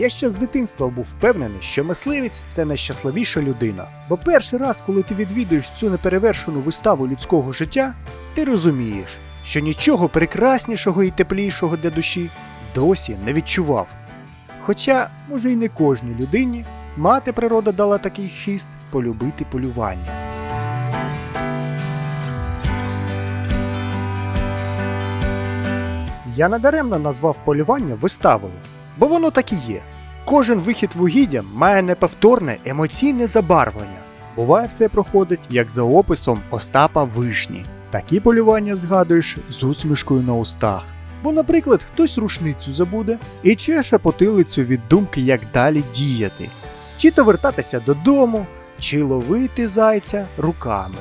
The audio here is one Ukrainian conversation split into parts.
Я ще з дитинства був впевнений, що мисливець це найщасливіша людина. Бо перший раз, коли ти відвідуєш цю неперевершену виставу людського життя, ти розумієш, що нічого прекраснішого і теплішого для душі досі не відчував. Хоча, може, й не кожній людині мати природа дала такий хист полюбити полювання. Я надаремно назвав полювання виставою, бо воно так і є. Кожен вихід в має неповторне емоційне забарвлення. Буває, все проходить як за описом Остапа Вишні. Такі полювання згадуєш з усмішкою на устах. Бо, наприклад, хтось рушницю забуде і чеше потилицю від думки, як далі діяти, чи то вертатися додому, чи ловити зайця руками.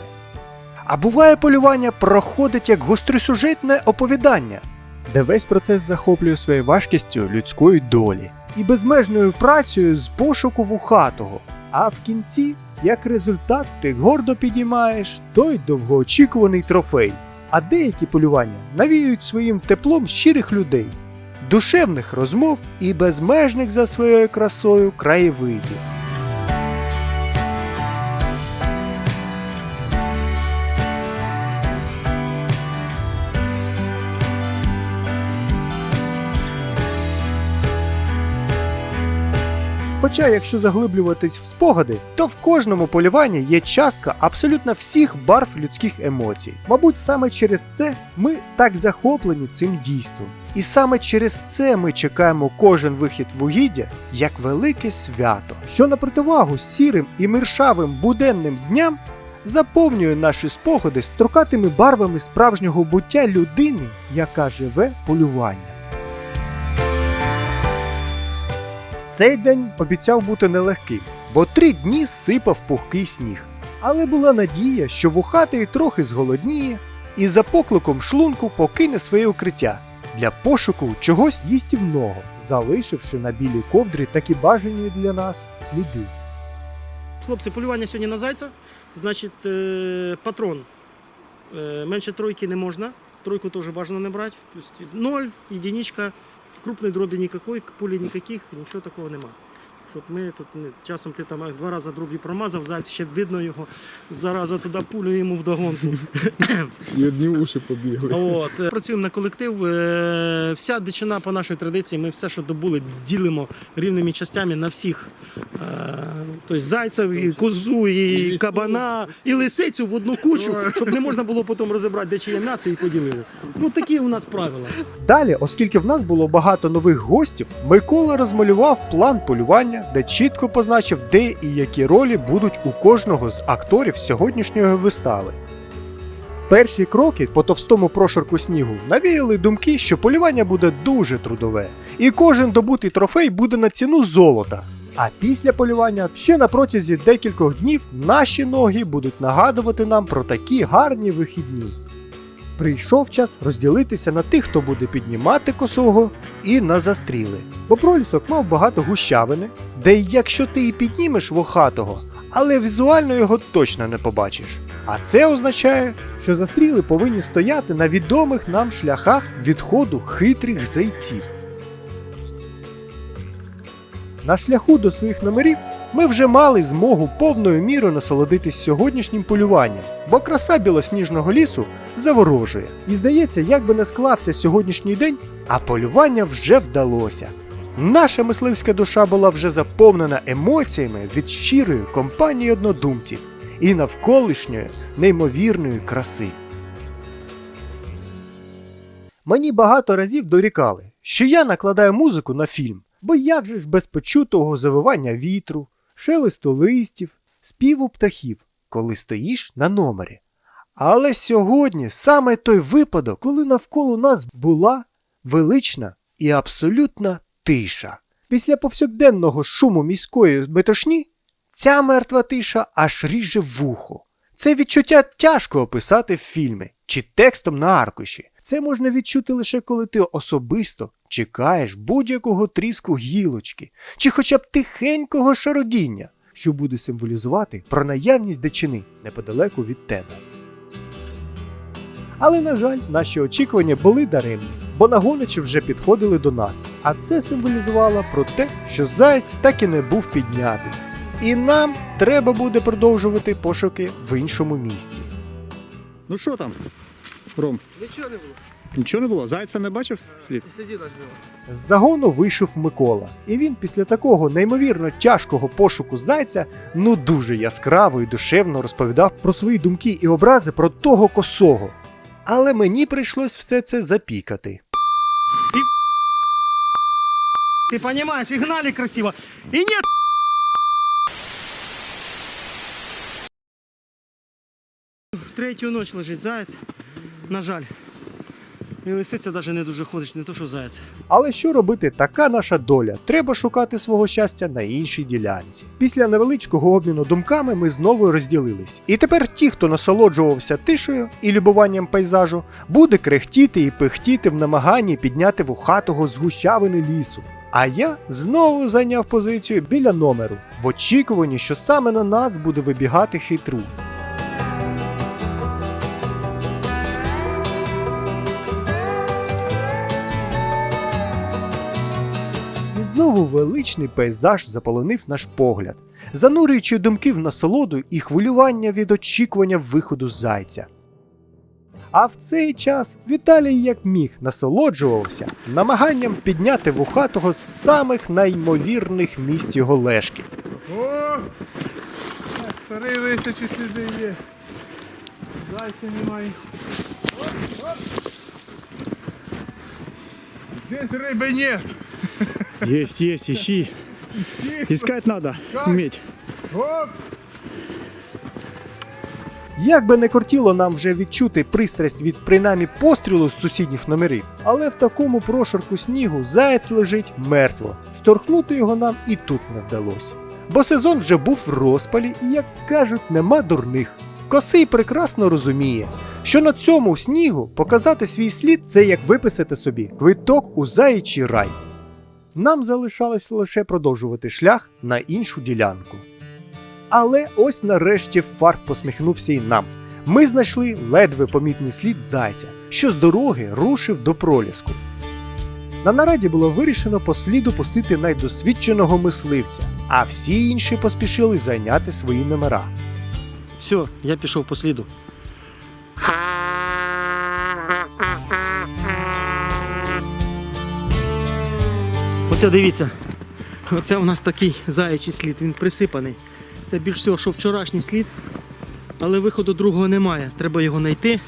А буває полювання проходить як гостросюжетне оповідання, де весь процес захоплює своєю важкістю людської долі і безмежною працею з пошуку вухатого. А в кінці, як результат, ти гордо підіймаєш той довгоочікуваний трофей. А деякі полювання навіюють своїм теплом щирих людей, душевних розмов і безмежних за своєю красою краєвидів. Хоча, якщо заглиблюватись в спогади, то в кожному полюванні є частка абсолютно всіх барв людських емоцій. Мабуть, саме через це ми так захоплені цим дійством. І саме через це ми чекаємо кожен вихід в угіддя як велике свято, що на противагу сірим і миршавим буденним дням заповнює наші спогади строкатими барвами справжнього буття людини, яка живе полювання. Цей день обіцяв бути нелегким, бо три дні сипав пухкий сніг. Але була надія, що вухатий трохи зголодніє і за покликом шлунку покине своє укриття для пошуку чогось їстівного, залишивши на білій ковдрі такі бажані для нас сліди. Хлопці, полювання сьогодні на зайця. Значить, е, патрон. Е, менше тройки не можна. Тройку теж бажано не брати. Тобто ноль, єдиничка, крупної дроби никакой, пули никаких, нічого такого нема. Щоб ми тут не, часом ти там два рази дроблі промазав, зайць ще видно його, зараза туди пулю йому вдогонку. І одні уші побігли. От. е, Працюємо на колектив. Е, Вся дичина по нашій традиції, ми все, що добули, ділимо рівними частями на всіх. Е, Тобто зайців, і козу, і, І лису. кабана, і лисицю в одну кучу, щоб не можна було потім розібрати, де чиє м'ясо і поділили. Ну такі у нас правила. Далі, оскільки в нас було багато нових гостів, Микола розмалював план полювання, де чітко позначив, де і які ролі будуть у кожного з акторів сьогоднішньої вистави. Перші кроки по товстому прошарку снігу навіяли думки, що полювання буде дуже трудове, і кожен добутий трофей буде на ціну золота. А після полювання ще на протязі декількох днів наші ноги будуть нагадувати нам про такі гарні вихідні. Прийшов час розділитися на тих, хто буде піднімати косого, і на застріли. Бо пролісок мав багато гущавини, де якщо ти і піднімеш вохатого, але візуально його точно не побачиш. А це означає, що застріли повинні стояти на відомих нам шляхах відходу хитрих зайців. На шляху до своїх номерів ми вже мали змогу повною мірою насолодитись сьогоднішнім полюванням, бо краса білосніжного лісу заворожує. І здається, як би не склався сьогоднішній день, а полювання вже вдалося. Наша мисливська душа була вже заповнена емоціями від щирої компанії однодумців і навколишньої неймовірної краси. Мені багато разів дорікали, що я накладаю музику на фільм, бо як же ж без почутого завивання вітру, шелесту листів, співу птахів, коли стоїш на номері. Але сьогодні саме той випадок, коли навколо нас була велична і абсолютна тиша. Після повсякденного шуму міської метушні ця мертва тиша аж ріже вухо. Це відчуття тяжко описати в фільмі чи текстом на аркуші. Це можна відчути лише коли ти особисто чекаєш будь-якого тріску гілочки, чи хоча б тихенького шародіння, що буде символізувати про наявність дичини неподалеку від тебе. Але, на жаль, наші очікування були даремні, бо нагоничі вже підходили до нас. А це символізувало про те, що заєць так і не був піднятий. І нам треба буде продовжувати пошуки в іншому місці. Ну що там, Ром? Нічого не було, Нічого не було? Зайця не бачив слід? і. З загону вийшов Микола, і він після такого неймовірно тяжкого пошуку зайця ну дуже яскраво і душевно розповідав про свої думки і образи про того косого. Але мені прийшлось все це запікати. Ты понимаешь, и гнали красиво. И нет. Третю ночь лежить заяць. На жаль. І лисиця навіть не дуже ходить, не то що заяць. Але що робити, така наша доля. Треба шукати свого щастя на іншій ділянці. Після невеличкого обміну думками ми знову розділились. І тепер ті, хто насолоджувався тишею і любуванням пейзажу, буде крехтіти і пихтіти в намаганні підняти вухатого з гущавини лісу. А я знову зайняв позицію біля номеру, в очікуванні, що саме на нас буде вибігати хитру. Величний пейзаж заполонив наш погляд, занурюючи думки в насолоду і хвилювання від очікування виходу зайця. А в цей час Віталій як міг насолоджувався намаганням підняти вухатого з самих неймовірних місць його лежки. О! Старий лисячі сліди є. Зайця немає. Оп, оп. Здесь рыбы нет. Есть, есть, ищи. Ищи. Искать надо, Как? уметь. Оп. Як би не кортіло нам вже відчути пристрасть від принаймні пострілу з сусідніх номерів, але в такому прошарку снігу заєць лежить мертво. Шторхнути його нам і тут не вдалося. Бо сезон вже був в розпалі, і, як кажуть, нема дурних. Косий прекрасно розуміє, що на цьому снігу показати свій слід це як виписати собі квиток у заячий рай. Нам залишалось лише продовжувати шлях на іншу ділянку. Але ось нарешті фарт посміхнувся і нам. Ми знайшли ледве помітний слід зайця, що з дороги рушив до проліску. На нараді було вирішено по сліду пустити найдосвідченого мисливця, а всі інші поспішили зайняти свої номера. Все, я пішов по сліду. Оце дивіться. Оце у нас такий заячий слід, він присипаний. Це більш всього, що вчорашній слід, але виходу другого немає. Треба його знайти,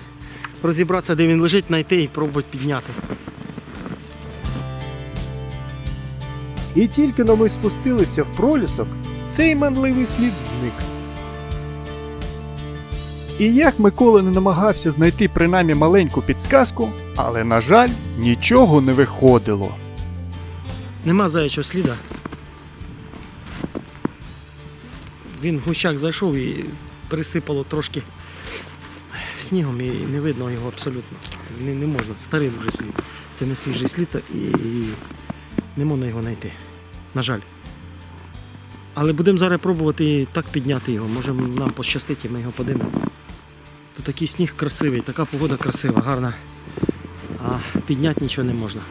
розібратися, де він лежить, знайти і пробувати підняти. І тільки но ми спустилися в пролісок, цей манливий слід зник. І як Микола не намагався знайти принаймні маленьку підсказку, але, на жаль, нічого не виходило. Нема заячого сліда. Він в гущак зайшов і присипало трошки снігом і не видно його абсолютно. Не, не можна. Старий дуже слід. Це не свіжий слід і, і не можна його знайти. На жаль. Але будемо зараз пробувати так підняти його. Може нам пощастить і ми його подивимо. Тут такий сніг красивий, така погода красива, гарна. А підняти нічого не можна.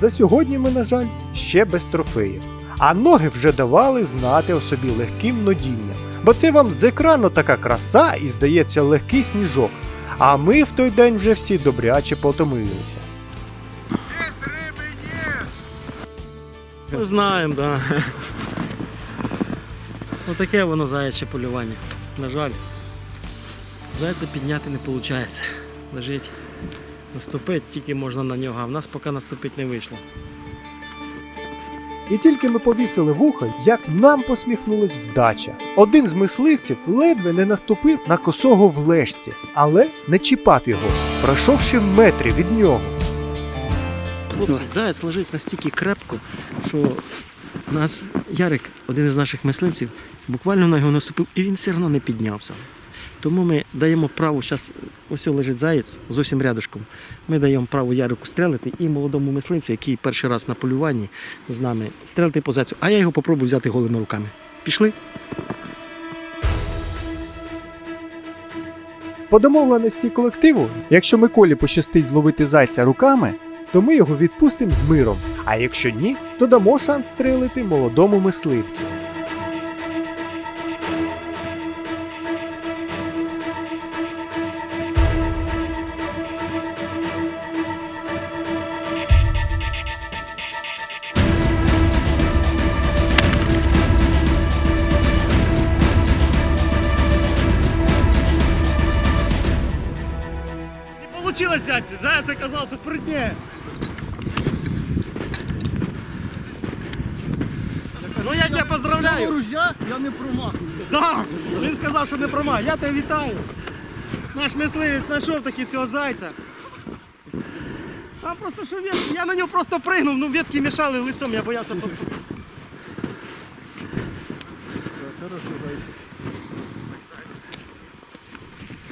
За сьогодні ми, на жаль, ще без трофеїв. А ноги вже давали знати о собі легким нодінням. Бо це вам з екрану така краса і здається легкий сніжок. А ми в той день вже всі добряче потомилися. Ми знаємо, так. Да. Отаке воно заяче полювання. На жаль. Зайця підняти не виходить. Лежить. Наступити тільки можна на нього, а в нас поки наступити не вийшло. І тільки ми повісили вуха, як нам посміхнулась вдача. Один з мисливців ледве не наступив на косого в лежці, але не чіпав його, пройшовши метрі від нього. Хлопці, заяць лежить настільки крепко, що нас Ярик, один із наших мисливців, буквально на його наступив, і він все одно не піднявся. Тому ми даємо право, зараз ось лежить заєць зовсім рядышком. Ми даємо право Ярику стрелити і молодому мисливцю, який перший раз на полюванні з нами, стрелити по зайцю, а я його попробую взяти голими руками. Пішли? По домовленості колективу, якщо Миколі пощастить зловити зайця руками, то ми його відпустимо з миром. А якщо ні, то дамо шанс стрелити молодому мисливцю. Получилось взять, заяц оказался спрытнее. Ну я тебя поздравляю. ружья я не промахую. Да, він сказав, що не прома. Я тебе вітаю. Наш мисливець знайшов таки цього зайця. А просто що ветки, я на нього просто пригнув, ну ветки мішали лицом, я боявся поступити.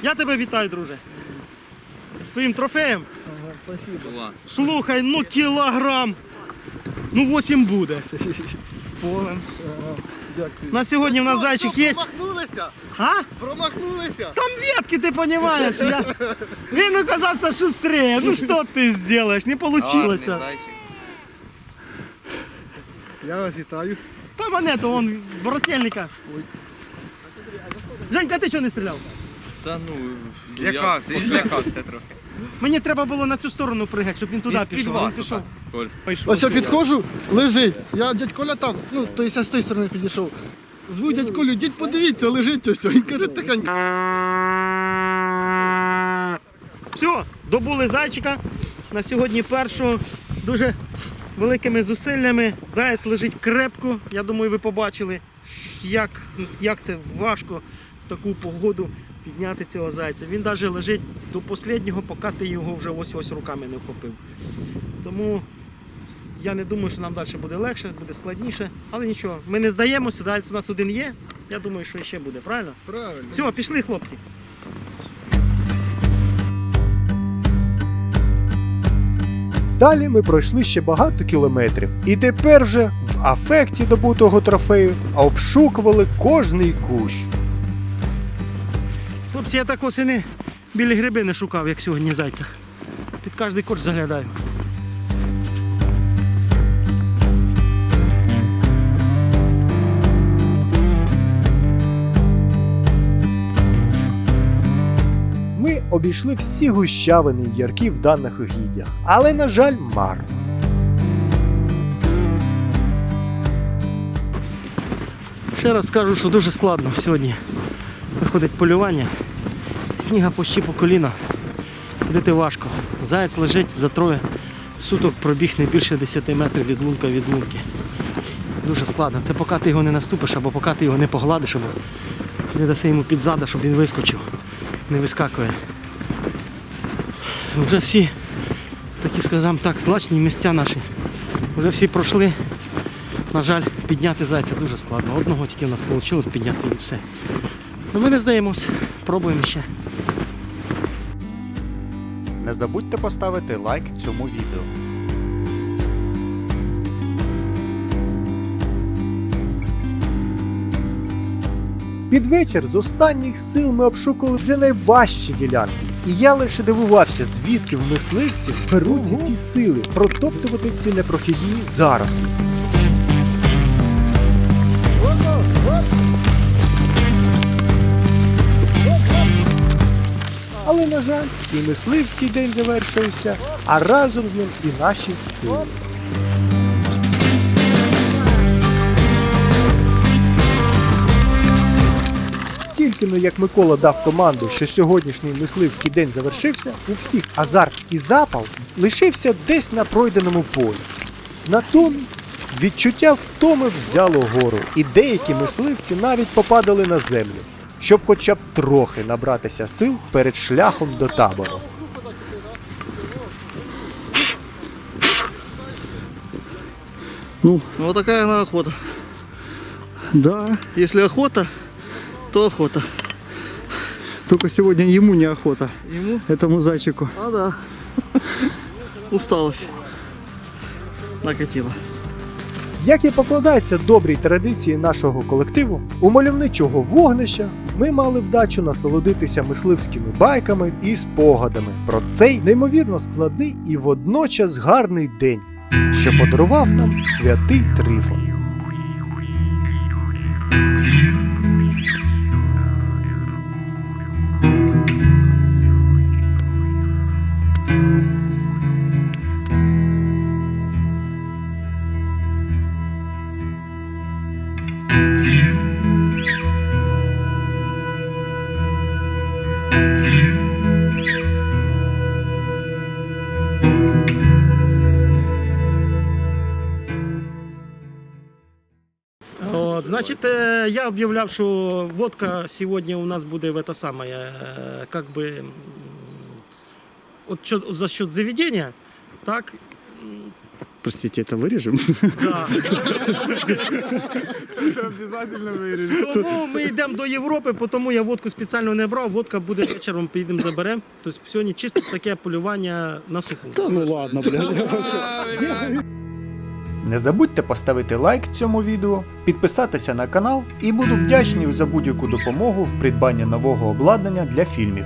Я тебе вітаю, друже. З твоїм трофеєм. Слухай, ну кілограм. Ну 8 буде. Полем. Дякую. На сьогодні в нас зайчик є. Промахнулися! А? Промахнулися! Там ветки, ты понимаешь, я... Він оказався шустрее. Ну что ты сделаешь? Не получилось. Я вас вітаю. Там монету, он, брательника. Женька, ти чого не стріляв? Та ну, злякався, і злякався трохи. Мені треба було на цю сторону пригати, щоб він туди Із пішов. під Він вас, пішов. Коль. Пішов. Ось я підходжу, лежить. Я дядь Коля там, ну, то есть я з тої сторони підійшов. Зву дядь Колю, дідь подивіться, лежить ось. Він каже, тихенько. Все, добули зайчика. На сьогодні першого дуже великими зусиллями. Заяць лежить крепко. Я думаю, ви побачили, як, як це важко в таку погоду підняти цього зайця. Він навіть лежить до останнього, поки ти його вже ось ось руками не вхопив. Тому я не думаю, що нам далі буде легше, буде складніше. Але нічого, ми не здаємося, заяць у нас один є. Я думаю, що ще буде, правильно? Правильно. Все, пішли, хлопці. Далі ми пройшли ще багато кілометрів, і тепер вже в афекті добутого трофею обшукували кожний кущ. Хлопці, я так осени білі гриби не шукав, як сьогодні зайця. Під кожний корч заглядаю. Ми обійшли всі гущавини й ярки в даних угіддях, але, на жаль, марно. Ще раз скажу, що дуже складно сьогодні виходить полювання. Сніга почти по коліна. Ходити важко. Заяць лежить за троє суток пробіг не більше 10 метрів від лунка від лунки. Дуже складно. Це поки ти його не наступиш, або поки ти його не погладиш, або не даси йому під зада, щоб він вискочив. Не вискакує. Вже всі, такі скажімо так, злачні місця наші. Вже всі пройшли. На жаль, підняти зайця дуже складно. Одного тільки в нас вийшло підняти і все. Ну ми не здаємось, пробуємо ще. Не забудьте поставити лайк цьому відео. Під вечір з останніх сил ми обшукали вже найважчі ділянки. І я лише дивувався, звідки в мисливців беруться ті сили протоптувати ці непрохідні зарослі. Але, на жаль, і мисливський день завершився, а разом з ним і наші сили. Тільки но як Микола дав команду, що сьогоднішній мисливський день завершився, у всіх азарт і запал лишився десь на пройденому полі. Натомість відчуття втоми взяло гору, і деякі мисливці навіть попадали на землю, щоб хоча б трохи набратися сил перед шляхом до табору. Ну, вот такая она охота. да. Если охота, то охота. Только сегодня ему неохота, Ему? этому зайчику. А да. Усталость. Накатила. Як і покладається добрій традиції нашого колективу, у мальовничого вогнища ми мали вдачу насолодитися мисливськими байками і спогадами про цей неймовірно складний і водночас гарний день, що подарував нам святий Трифон. значить, е, я об'являв, що водка сьогодні у нас буде в это самое, е, как би, м, от що, за счет заведення, так, Простите, это вырежем? да. Обязательно виріжу. Тому ми йдемо до Європи, тому я водку спеціально не брав. Водка буде вечором, підемо заберемо. Тобто сьогодні чисто таке полювання на суху. Да ну ладно, блядь. Не забудьте поставити лайк цьому відео, підписатися на канал і буду вдячний за будь-яку допомогу в придбанні нового обладнання для фільмів.